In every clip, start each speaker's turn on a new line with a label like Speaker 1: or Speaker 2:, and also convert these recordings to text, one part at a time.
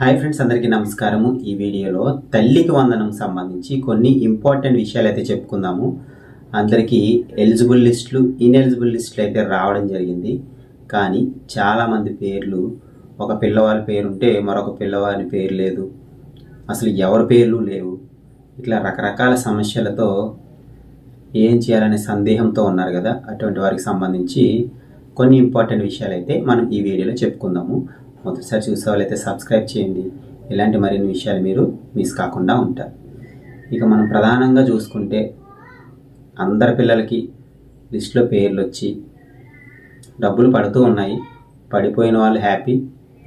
Speaker 1: Hi friends అందరికీ నమస్కారము. ఈ వీడియోలో తల్లికి వందనం సంబంధించి కొన్ని ఇంపార్టెంట్ విషయాలు అయితే చెప్పుకుందాము. అందరికీ ఎలిజిబుల్ లిస్టులు ఇన్ఎలిజిబుల్ లిస్టులు అయితే రావడం జరిగింది. కానీ చాలామంది పేర్లు ఒక పిల్లవాడి పేరు ఉంటే మరొక పిల్లవాడి పేరు లేదు. అసలు ఎవరి పేర్లు లేవు. ఇట్లా రకరకాల సమస్యలతో ఏం చేయాలనే సందేహంతో ఉన్నారు కదా అటువంటి వారికి సంబంధించి కొన్ని ఇంపార్టెంట్ విషయాలు అయితే మనం ఈ వీడియోలో చెప్పుకుందాము. మొదటిసారి చూసే వాళ్ళైతే సబ్స్క్రైబ్ చేయండి. ఇలాంటి మరిన్ని విషయాలు మీరు మిస్ కాకుండా ఉంటారు. ఇక మనం ప్రధానంగా చూసుకుంటే అందరి పిల్లలకి లిస్టులో పేర్లు వచ్చి డబ్బులు పడుతూ ఉన్నాయి. పడిపోయిన వాళ్ళు హ్యాపీ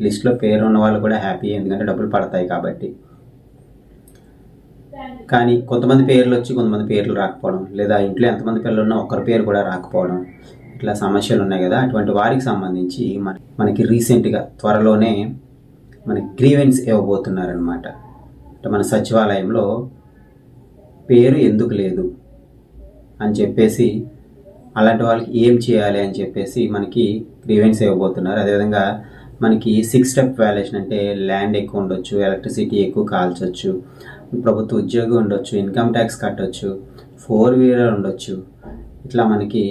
Speaker 1: లిస్టులో పేరు ఉన్న వాళ్ళు కూడా హ్యాపీ ఎందుకంటే డబ్బులు పడతాయి కాబట్టి. కానీ కొంతమంది పేర్లు వచ్చి కొంతమంది పేర్లు రాకపోవడం లేదా ఇంట్లో ఎంతమంది పిల్లలు ఉన్నా ఒక్కరి పేరు కూడా రాకపోవడం ఇట్లా సమస్యలు ఉన్నాయి కదా అటువంటి వారికి సంబంధించి మన మనకి రీసెంట్గా త్వరలోనే మనకి గ్రీవెన్స్ ఇవ్వబోతున్నారనమాట అంటే మన సచివాలయంలో పేరు ఎందుకు లేదు అని చెప్పేసి అలాంటి వాళ్ళకి ఏం చేయాలి అని చెప్పేసి మనకి గ్రీవెన్స్ ఇవ్వబోతున్నారు. అదేవిధంగా మనకి సిక్స్ స్టెప్ వాల్యుయేషన్ అంటే ల్యాండ్ ఎక్కువ ఉండొచ్చు ఎలక్ట్రిసిటీ ఎక్కువ కాల్చొచ్చు ప్రభుత్వ ఉద్యోగం ఉండొచ్చు ఇన్కమ్ ట్యాక్స్ కట్టొచ్చు ఫోర్ వీలర్ ఉండొచ్చు ఇట్లా మనకి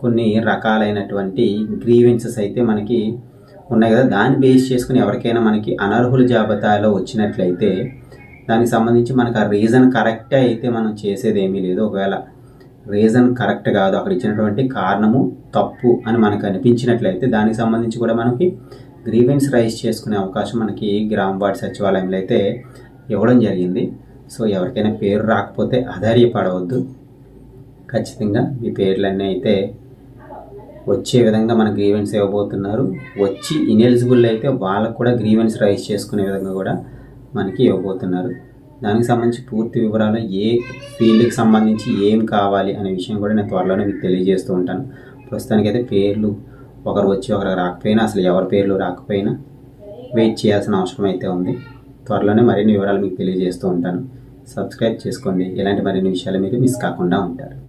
Speaker 1: కొన్ని రకాలైనటువంటి గ్రీవెన్సెస్ అయితే మనకి ఉన్నాయి కదా. దాన్ని బేస్ చేసుకుని ఎవరికైనా మనకి అనర్హుల జాబితాలో వచ్చినట్లయితే దానికి సంబంధించి మనకు ఆ రీజన్ కరెక్టే అయితే మనం చేసేది ఏమీ లేదు. ఒకవేళ రీజన్ కరెక్ట్ కాదు అక్కడ ఇచ్చినటువంటి కారణము తప్పు అని మనకు అనిపించినట్లయితే దానికి సంబంధించి కూడా మనకి గ్రీవెన్స్ రైజ్ చేసుకునే అవకాశం మనకి గ్రామ వార్డ్ సచివాలయంలో అయితే ఇవ్వడం జరిగింది. సో ఎవరికైనా పేరు రాకపోతే అధైర్యపడవద్దు. ఖచ్చితంగా మీ పేర్లన్నీ అయితే వచ్చే విధంగా మన గ్రీవెన్స్ ఇవ్వబోతున్నారు. వచ్చి ఇనెలిజిబుల్ అయితే వాళ్ళకు కూడా గ్రీవెన్స్ రైజ్ చేసుకునే విధంగా కూడా మనకి ఇవ్వబోతున్నారు. దానికి సంబంధించి పూర్తి వివరాలు ఏ ఫీల్డ్కి సంబంధించి ఏం కావాలి అనే విషయం కూడా నేను త్వరలోనే మీకు తెలియజేస్తూ ఉంటాను. ప్రస్తుతానికైతే పేర్లు ఒకరు వచ్చి ఒకరు రాకపోయినా అసలు ఎవరి పేర్లు రాకపోయినా వెయిట్ చేయాల్సిన అవసరం అయితే ఉంది. త్వరలోనే మరిన్ని వివరాలు మీకు తెలియజేస్తూ ఉంటాను. సబ్స్క్రైబ్ చేసుకోండి. ఇలాంటి మరిన్ని విషయాలు మీరు మిస్ కాకుండా ఉంటారు.